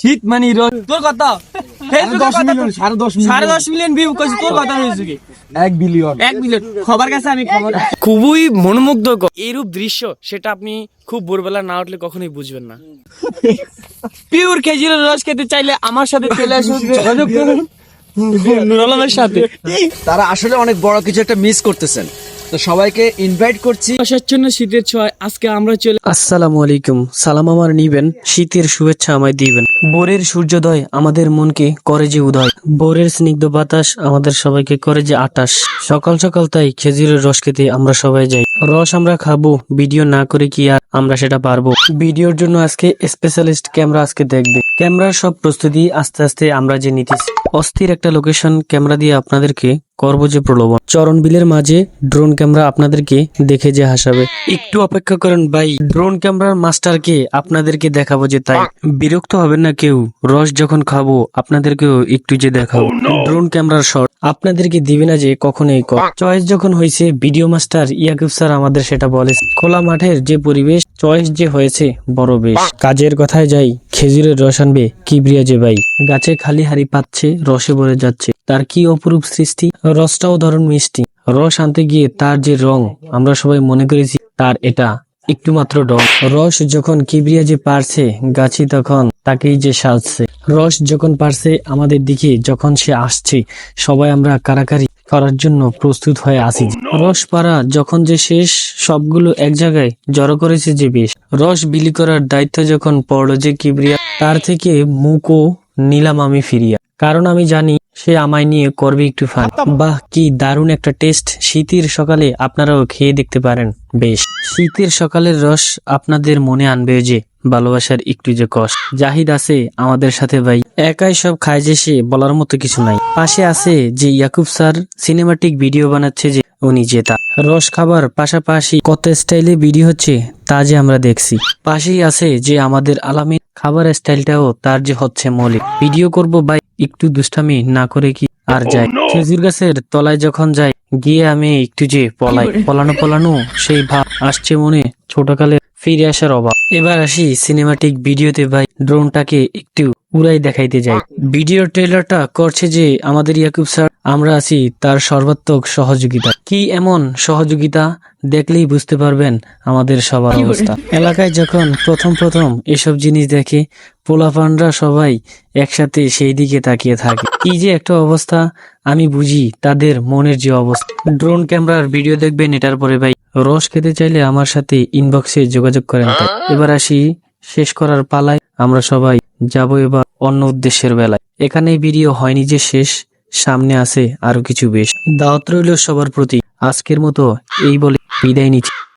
শীত মানে তোর কথা? খুবই মনোমুগ্ধকর। এইরূপ দৃশ্য সেটা আপনি খুব ভোরবেলা না উঠলে কখনোই বুঝবেন না। পিওর খেজুরের রস খেতে চাইলে আমার সাথে চলে আসুন। যোগাযোগ করুন। নুর সাথে। তারা আসলে অনেক বড় কিছু একটা মিস করতেছেন। তো সবাইকে ইনভাইট করছি। বর্ষাচ্ছন্ন শীতের ছোঁয়ায় আজকে আমরা চলে আসসালামু আলাইকুম। সালাম আমার নিবেন শীতের শুভেচ্ছা আমায় দিবেন। ভোরের সূর্যোদয় আমাদের মনকে করে যে উদয়। ভোরের স্নিগ্ধ বাতাস আমাদের সবাইকে করে যে আটাশ। সকাল সকাল তাই খেজুরের রস খেতে আমরা সবাই যাই। রস আমরা খাব ভিডিও না করে কি আর আমরা সেটা পারব। ভিডিওর জন্য আজকে স্পেশালিস্ট ক্যামেরা আজকে দেখবে। ক্যামেরার সব প্রস্তুতি আস্তে আস্তে আমরা যে নিতেছি। অস্থির একটা লোকেশন ক্যামেরা দিয়ে আপনাদেরকে করব যে প্রলোভন। চরণ বিলের মাঝে ড্রোন ক্যামেরা আপনাদেরকে দেখে যে হাসাবে। একটু অপেক্ষা করেন ভাই ড্রোন ক্যামেরার মাস্টারকে আপনাদেরকে দেখাবো যে তাই। বিরক্ত হবেন না কেউ রস যখন খাব আপনাদেরকেও একটু যে দেখাবো। ড্রোন ক্যামেরার শট। আপনাদেরকে দিবে না যে কখনোই চয়েস যখন হয়েছে ভিডিও মাস্টার ইয়াকুব স্যার আমাদের সেটা বলে। খোলা মাঠের যে পরিবেশ চয়েস যে হয়েছে বড় বেশ। কাজের কথায় যাই খেজুরের রস আনবে কিবরিয়া যে ভাই। গাছে খালি হাড়ি পাচ্ছে রসে ভরে যাচ্ছে। তার কি অপরূপ সৃষ্টি? রসটাও ধরুন মিষ্টি। রস আনতে গিয়ে তার যে রং আমরা সবাই মনে করেছি তার এটা। একটু মাত্র ডর। রস যখন কিবরিয়া যে পারছে গাছি তখন তাকেই যে সাজছে। রস যখন পারছে আমাদের দিকে যখন সে আসছে সবাই আমরা কারাকারি করার জন্য প্রস্তুত হয়ে আসি রস পাড়া যখন যে শেষ সবগুলো এক জায়গায় জড়ো করেছে যে বেশ। রস বিলি করার দায়িত্ব যখন পড়ল যে কিবরিয়া তার থেকে মুখও নিলাম আমি ফিরিয়া। কারণ আমি জানি সে আমায় নিয়ে করবে একটু ফান বাহ কি দারুণ একটা টেস্ট শীতের সকালে আপনারাও খেয়ে দেখতে পারেন। বেশ। শীতের সকালের রস আপনাদের মনে আনবে যে ভালোবাসার একটু যে কষ্ট। জাহিদ আছে আমাদের সাথে ভাই। একাই সব খায় যে সে বলার মতো কিছু নাই। পাশে আছে যে ইয়াকুব স্যার সিনেমাটিক ভিডিও বানাচ্ছে যে উনি জেতা রস খাবার পাশাপাশি কত স্টাইলে ভিডিও হচ্ছে তা যে আমরা দেখছি। পাশেই আছে যে আমাদের আলামী খাবার স্টাইলটাও তার যে হচ্ছে মৌলিক। ভিডিও করব ভাই একটু দুষ্টামি না করে কি আর যায়। খেজুর গাছের তলায় যখন যাই গিয়ে আমি একটু যে পলাই পলানো পলানো সেই ভাব আসছে মনে ছোটকালে ফিরে আসার অভাব। এবার আসি সিনেমাটিক ভিডিওতে ভাই ড্রোনটাকে একটু উড়াই দেখাইতে যাই। ভিডিও ট্রেলারটা করছে যে আমাদের ইয়াকুব স্যার আমরা আছি তার সর্বাত্মক সহযোগিতা। কি এমন সহযোগিতা? দেখলেই বুঝতে পারবেন আমাদের সবার অবস্থা। এলাকায় যখন প্রথম প্রথম এসব জিনিস দেখে পোলাপানরা সবাই একসাথে সেই দিকে তাকিয়ে থাকে। কি যে একটা অবস্থা আমি বুঝি তাদের মনের যে অবস্থা। ড্রোন ক্যামেরার ভিডিও দেখবেন এটার পরে ভাই রস খেতে চাইলে আমার সাথে ইনবক্সে যোগাযোগ করেন এবার আসি শেষ করার পালায় আমরা সবাই যাব এবার অন্য উদ্দেশ্যের বেলায়। এখানেই ভিডিও হয়নি যে শেষ সামনে আছে আরও কিছু বেশ। দাওয়াত রইল সবার প্রতি। আজকের মতো এই বলে বিদায় নিচ্ছি।